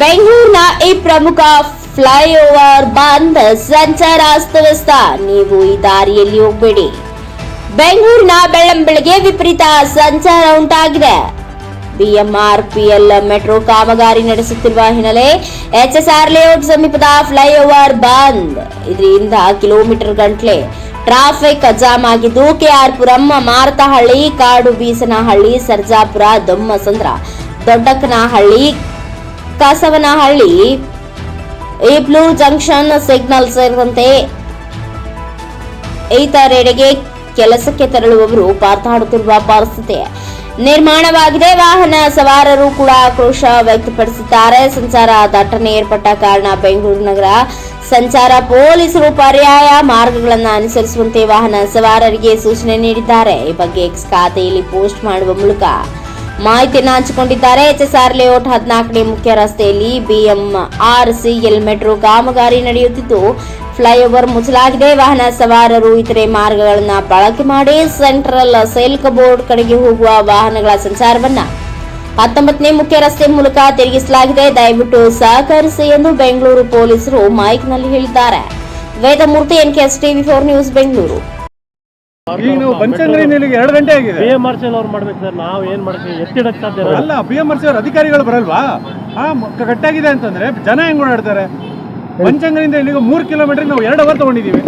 ಬೆಂಗಳೂರಿನ ಈ ಪ್ರಮುಖ ಫ್ಲೈಓವರ್ ಬಂದ್ ಸಂಚಾರ ಅಸ್ತವ್ಯಸ್ತ ನೀವು ಈ ದಾರಿಯಲ್ಲಿ ಹೋಗಬೇಡಿ. ಬೆಂಗಳೂರಿನ ಬೆಳ್ಳಂಬೆಳಗ್ಗೆ ವಿಪರೀತ ಸಂಚಾರ ಉಂಟಾಗಿದೆ. ಬಿಎಂಆರ್ಪಿಎಲ್ ಮೆಟ್ರೋ ಕಾಮಗಾರಿ ನಡೆಸುತ್ತಿರುವ ಹಿನ್ನೆಲೆ ಎಚ್ಎಸ್ಆರ್ ಲೇಔಟ್ ಸಮೀಪದ ಫ್ಲೈಓವರ್ ಬಂದ್. ಇದರಿಂದ ಕಿಲೋಮೀಟರ್ ಗಂಟ್ಲೆ ಟ್ರಾಫಿಕ್ ಜಾಮ್ ಆಗಿದ್ದು, KR Puram Marathahalli Kadubeesanahalli, Sarjapura, Dommasandra, Doddakannahalli Kasavanahalli blue junction signal ಸೇರಿದಂತೆ ಇತರೆಡೆಗೆ ಕೆಲಸಕ್ಕೆ ತೆರಳುವವರು ಪಾತಾಡುತ್ತಿರುವ ಪರಿಸ್ಥಿತಿ. ನಿರ್ಮಾಣವಾಗಿದೆ. ವಾಹನ ಸವಾರರು ಕೂಡ ಆಕ್ರೋಶ ವ್ಯಕ್ತಪಡಿಸಿದ್ದಾರೆ. ಸಂಚಾರ ದಟ್ಟಣೆ ಏರ್ಪಟ್ಟ ಕಾರಣ ಬೆಂಗಳೂರು ನಗರ ಸಂಚಾರ ಪೊಲೀಸರು ಪರ್ಯಾಯ ಮಾರ್ಗಗಳನ್ನು ಅನುಸರಿಸುವಂತೆ ವಾಹನ ಸವಾರರಿಗೆ ಸೂಚನೆ ನೀಡಿದ್ದಾರೆ. ಈ ಬಗ್ಗೆ ಖಾತೆಯಲ್ಲಿ ಪೋಸ್ಟ್ ಮಾಡುವ ಮೂಲಕ ಮಾಹಿತಿಯನ್ನು ಹಂಚಿಕೊಂಡಿದ್ದಾರೆ. ಎಚ್ಎಸ್ಆರ್ ಲೇಔಟ್ ಹದಿನಾಲ್ಕನೇ ಮುಖ್ಯ ರಸ್ತೆಯಲ್ಲಿ ಬಿಎಂಆರ್ಸಿಎಲ್ ಮೆಟ್ರೋ ಕಾಮಗಾರಿ ನಡೆಯುತ್ತಿದ್ದು, ಫ್ಲೈಓವರ್ ಮುಚ್ಚಲಾಗಿದೆ. ವಾಹನ ಸವಾರರು ಇತರೆ ಮಾರ್ಗಗಳನ್ನು ಬಳಕೆ ಮಾಡಿ ಸೆಂಟ್ರಲ್ ಸೆಲ್ಕ್ ಬೋರ್ಡ್ ಕಡೆಗೆ ಹೋಗುವ ವಾಹನಗಳ ಸಂಚಾರವನ್ನ ಹತ್ತೊಂಬತ್ತನೇ ಮುಖ್ಯ ರಸ್ತೆ ಮೂಲಕ ತಿರುಗಿಸಲಾಗಿದೆ. ದಯವಿಟ್ಟು ಸಹಕರಿಸಿ ಎಂದು ಬೆಂಗಳೂರು ಪೊಲೀಸರು ಮೈಕ್ನಲ್ಲಿ ಹೇಳಿದ್ದಾರೆ. Vedamurthy NKS TV four news Bengaluru. ಈಗ ನೀವು ಬನಶಂಕರಿಯಿಂದ ಇಲ್ಲಿಗೆ ಎರಡು ಗಂಟೆ ಆಗಿದೆ. ಬಿ ಎಂ ಆರ್ ಸಿ ಅವ್ರು ಮಾಡ್ಬೇಕು ಸರ್ ನಾವು ಏನ್ ಮಾಡ್ತೀವಿ? ಎತ್ತಿಡಕ್ ಸಾಧ್ಯ ಇರಲ್ಲ. ಅಲ್ಲ ಬಿ ಎಂ ಆರ್ ಸಿ ಅವ್ರ ಅಧಿಕಾರಿಗಳು ಬರಲ್ವಾ? ಆ ಮ- ಕಟ್ಟಾಗಿದೆ ಅಂತಂದ್ರೆ ಜನ ಹೆಂಗ್ ಓಡಾಡ್ತಾರೆ? ಬನಶಂಕರಿಯಿಂದ ಇಲ್ಲಿಗೆ ಮೂರ್ ಕಿಲೋಮೀಟರ್ ನಾವು ಎರಡು ಅವರ್ ತಗೊಂಡಿದ್ದೀವಿ.